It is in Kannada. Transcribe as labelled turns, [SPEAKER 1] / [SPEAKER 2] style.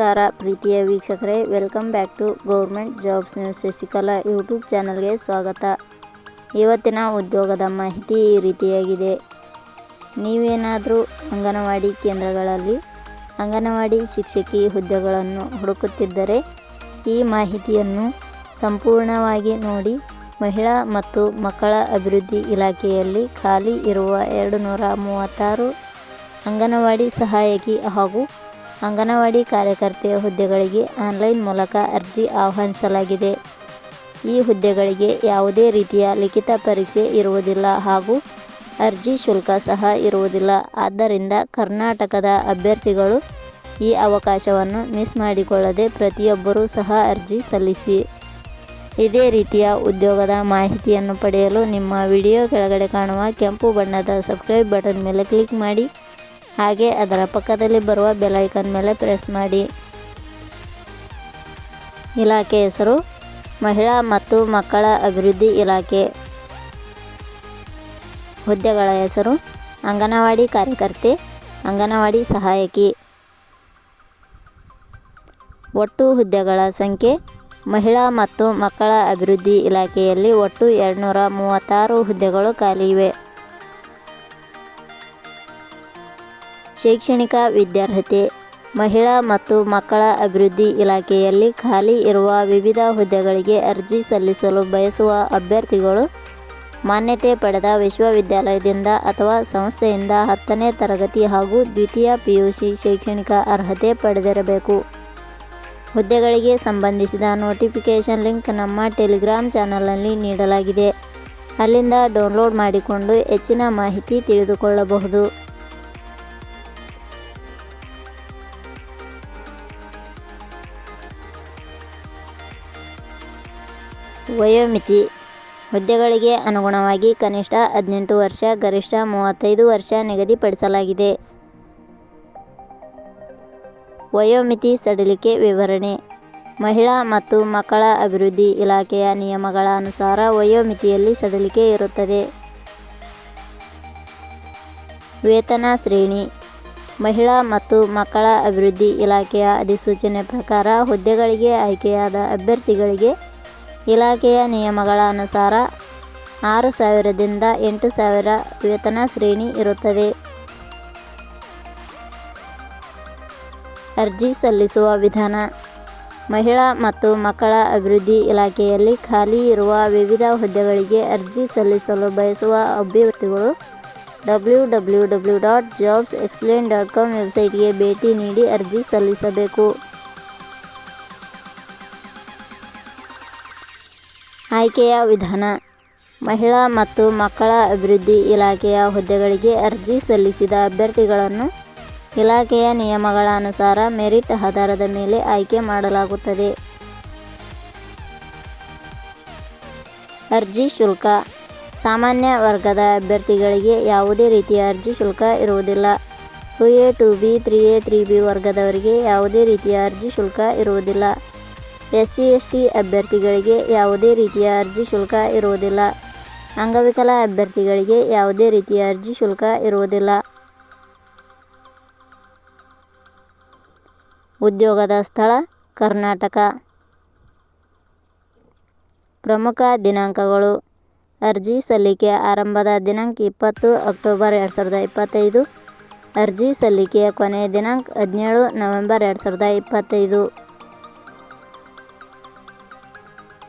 [SPEAKER 1] ನಮಸ್ಕಾರ ಪ್ರೀತಿಯ ವೀಕ್ಷಕರೇ welcome back to government jobs news Shashikala YouTube ಚಾನಲ್ಗೆ ಸ್ವಾಗತ. ಇವತ್ತಿನ ಉದ್ಯೋಗದ ಮಾಹಿತಿ ಈ ರೀತಿಯಾಗಿದೆ. ನೀವೇನಾದರೂ ಅಂಗನವಾಡಿ ಕೇಂದ್ರಗಳಲ್ಲಿ ಅಂಗನವಾಡಿ ಶಿಕ್ಷಕಿ ಹುದ್ದೆಗಳನ್ನು ಹುಡುಕುತ್ತಿದ್ದರೆ ಈ ಮಾಹಿತಿಯನ್ನು ಸಂಪೂರ್ಣವಾಗಿ ನೋಡಿ ಮಹಿಳಾ ಮತ್ತು ಮಕ್ಕಳ ಅಭಿವೃದ್ಧಿ ಇಲಾಖೆಯಲ್ಲಿ ಖಾಲಿ ಇರುವ ಎರಡು ನೂರ ಮೂವತ್ತಾರು ಅಂಗನವಾಡಿ ಸಹಾಯಕಿ ಹಾಗೂ ಅಂಗನವಾಡಿ ಕಾರ್ಯಕರ್ತೆಯ ಹುದ್ದೆಗಳಿಗೆ ಆನ್ಲೈನ್ ಮೂಲಕ ಅರ್ಜಿ ಆಹ್ವಾನಿಸಲಾಗಿದೆ. ಈ ಹುದ್ದೆಗಳಿಗೆ ಯಾವುದೇ ರೀತಿಯ ಲಿಖಿತ ಪರೀಕ್ಷೆ ಇರುವುದಿಲ್ಲ ಹಾಗೂ ಅರ್ಜಿ ಶುಲ್ಕ ಸಹ ಇರುವುದಿಲ್ಲ. ಆದ್ದರಿಂದ ಕರ್ನಾಟಕದ ಅಭ್ಯರ್ಥಿಗಳು ಈ ಅವಕಾಶವನ್ನು ಮಿಸ್ ಮಾಡಿಕೊಳ್ಳದೆ ಪ್ರತಿಯೊಬ್ಬರೂ ಸಹ ಅರ್ಜಿ ಸಲ್ಲಿಸಿ. ಇದೇ ರೀತಿಯ ಉದ್ಯೋಗದ ಮಾಹಿತಿಯನ್ನು ಪಡೆಯಲು ನಿಮ್ಮ ವಿಡಿಯೋ ಕೆಳಗಡೆ ಕಾಣುವ ಕೆಂಪು ಬಣ್ಣದ ಸಬ್ಸ್ಕ್ರೈಬ್ ಬಟನ್ ಮೇಲೆ ಕ್ಲಿಕ್ ಮಾಡಿ. ಹಾಗೆ ಅದರ ಪಕ್ಕದಲ್ಲಿ ಬರುವ ಬೆಲ್ ಐಕನ್ ಮೇಲೆ ಪ್ರೆಸ್ ಮಾಡಿ. ಇಲಾಖೆ ಹೆಸರು, ಮಹಿಳಾ ಮತ್ತು ಮಕ್ಕಳ ಅಭಿವೃದ್ಧಿ ಇಲಾಖೆ. ಹುದ್ದೆಗಳ ಹೆಸರು, ಅಂಗನವಾಡಿ ಕಾರ್ಯಕರ್ತೆ, ಅಂಗನವಾಡಿ ಸಹಾಯಕಿ. ಒಟ್ಟು ಹುದ್ದೆಗಳ ಸಂಖ್ಯೆ, ಮಹಿಳಾ ಮತ್ತು ಮಕ್ಕಳ ಅಭಿವೃದ್ಧಿ ಇಲಾಖೆಯಲ್ಲಿ ಒಟ್ಟು ಎರಡುನೂರ ಮೂವತ್ತಾರು ಹುದ್ದೆಗಳು ಖಾಲಿ ಇವೆ. ಶೈಕ್ಷಣಿಕ ವಿದ್ಯಾರ್ಹತೆ, ಮಹಿಳಾ ಮತ್ತು ಮಕ್ಕಳ ಅಭಿವೃದ್ಧಿ ಇಲಾಖೆಯಲ್ಲಿ ಖಾಲಿ ಇರುವ ವಿವಿಧ ಹುದ್ದೆಗಳಿಗೆ ಅರ್ಜಿ ಸಲ್ಲಿಸಲು ಬಯಸುವ ಅಭ್ಯರ್ಥಿಗಳು ಮಾನ್ಯತೆ ಪಡೆದ ವಿಶ್ವವಿದ್ಯಾಲಯದಿಂದ ಅಥವಾ ಸಂಸ್ಥೆಯಿಂದ ಹತ್ತನೇ ತರಗತಿ ಹಾಗೂ ದ್ವಿತೀಯ ಪಿಯುಸಿ ಶೈಕ್ಷಣಿಕ ಅರ್ಹತೆ ಪಡೆದಿರಬೇಕು. ಹುದ್ದೆಗಳಿಗೆ ಸಂಬಂಧಿಸಿದ ನೋಟಿಫಿಕೇಷನ್ ಲಿಂಕ್ ನಮ್ಮ ಟೆಲಿಗ್ರಾಮ್ ಚಾನಲ್ನಲ್ಲಿ ನೀಡಲಾಗಿದೆ. ಅಲ್ಲಿಂದ ಡೌನ್ಲೋಡ್ ಮಾಡಿಕೊಂಡು ಹೆಚ್ಚಿನ ಮಾಹಿತಿ ತಿಳಿದುಕೊಳ್ಳಬಹುದು. ವಯೋಮಿತಿ. ಹುದ್ದೆಗಳಿಗೆ ಅನುಗುಣವಾಗಿ ಕನಿಷ್ಠ ಹದಿನೆಂಟು ವರ್ಷ, ಗರಿಷ್ಠ ಮೂವತ್ತೈದು ವರ್ಷ ನಿಗದಿಪಡಿಸಲಾಗಿದೆ. ವಯೋಮಿತಿ ಸಡಿಲಿಕೆ ವಿವರಣೆ. ಮಹಿಳಾ ಮತ್ತು ಮಕ್ಕಳ ಅಭಿವೃದ್ಧಿ ಇಲಾಖೆಯ ನಿಯಮಗಳ ಅನುಸಾರ ವಯೋಮಿತಿಯಲ್ಲಿ ಸಡಿಲಿಕೆ ಇರುತ್ತದೆ. ವೇತನ ಶ್ರೇಣಿ. ಮಹಿಳಾ ಮತ್ತು ಮಕ್ಕಳ ಅಭಿವೃದ್ಧಿ ಇಲಾಖೆಯ ಅಧಿಸೂಚನೆ ಪ್ರಕಾರ ಹುದ್ದೆಗಳಿಗೆ ಆಯ್ಕೆಯಾದ ಅಭ್ಯರ್ಥಿಗಳಿಗೆ ಇಲಾಖೆಯ ನಿಯಮಗಳ ಅನುಸಾರ ಆರು ಸಾವಿರದಿಂದ ಎಂಟು ಸಾವಿರ ವೇತನ ಶ್ರೇಣಿ ಇರುತ್ತದೆ. ಅರ್ಜಿ ಸಲ್ಲಿಸುವ ವಿಧಾನ. ಮಹಿಳಾ ಮತ್ತು ಮಕ್ಕಳ ಅಭಿವೃದ್ಧಿ ಇಲಾಖೆಯಲ್ಲಿ ಖಾಲಿ ಇರುವ ವಿವಿಧ ಹುದ್ದೆಗಳಿಗೆ ಅರ್ಜಿ ಸಲ್ಲಿಸಲು ಬಯಸುವ ಅಭ್ಯರ್ಥಿಗಳು W W W dot jobs explain dot com ವೆಬ್ಸೈಟ್ಗೆ ಭೇಟಿ ನೀಡಿ ಅರ್ಜಿ ಸಲ್ಲಿಸಬೇಕು. ಆಯ್ಕೆಯ ವಿಧಾನ. ಮಹಿಳಾ ಮತ್ತು ಮಕ್ಕಳ ಅಭಿವೃದ್ಧಿ ಇಲಾಖೆಯ ಹುದ್ದೆಗಳಿಗೆ ಅರ್ಜಿ ಸಲ್ಲಿಸಿದ ಅಭ್ಯರ್ಥಿಗಳನ್ನು ಇಲಾಖೆಯ ನಿಯಮಗಳ ಅನುಸಾರ ಮೆರಿಟ್ ಆಧಾರದ ಮೇಲೆ ಆಯ್ಕೆ ಮಾಡಲಾಗುತ್ತದೆ. ಅರ್ಜಿ ಶುಲ್ಕ. ಸಾಮಾನ್ಯ ವರ್ಗದ ಅಭ್ಯರ್ಥಿಗಳಿಗೆ ಯಾವುದೇ ರೀತಿಯ ಅರ್ಜಿ ಶುಲ್ಕ ಇರುವುದಿಲ್ಲ. Two A two B, three A, three B ವರ್ಗದವರಿಗೆ ಯಾವುದೇ ರೀತಿಯ ಅರ್ಜಿ ಶುಲ್ಕ ಇರುವುದಿಲ್ಲ. ಎಸ್ ಸಿ ಎಸ್ ಟಿ ಅಭ್ಯರ್ಥಿಗಳಿಗೆ ಯಾವುದೇ ರೀತಿಯ ಅರ್ಜಿ ಶುಲ್ಕ ಇರುವುದಿಲ್ಲ. ಅಂಗವಿಕಲ ಅಭ್ಯರ್ಥಿಗಳಿಗೆ ಯಾವುದೇ ರೀತಿಯ ಅರ್ಜಿ ಶುಲ್ಕ ಇರುವುದಿಲ್ಲ. ಉದ್ಯೋಗದ ಸ್ಥಳ ಕರ್ನಾಟಕ. ಪ್ರಮುಖ ದಿನಾಂಕಗಳು. ಅರ್ಜಿ ಸಲ್ಲಿಕೆ ಆರಂಭದ ದಿನಾಂಕ ಇಪ್ಪತ್ತು ಅಕ್ಟೋಬರ್ ಎರಡು ಸಾವಿರದ ಇಪ್ಪತ್ತೈದು. ಅರ್ಜಿ ಸಲ್ಲಿಕೆಯ ಕೊನೆಯ ದಿನಾಂಕ ಹದಿನೇಳು ನವೆಂಬರ್ ಎರಡು ಸಾವಿರದ ಇಪ್ಪತ್ತೈದು.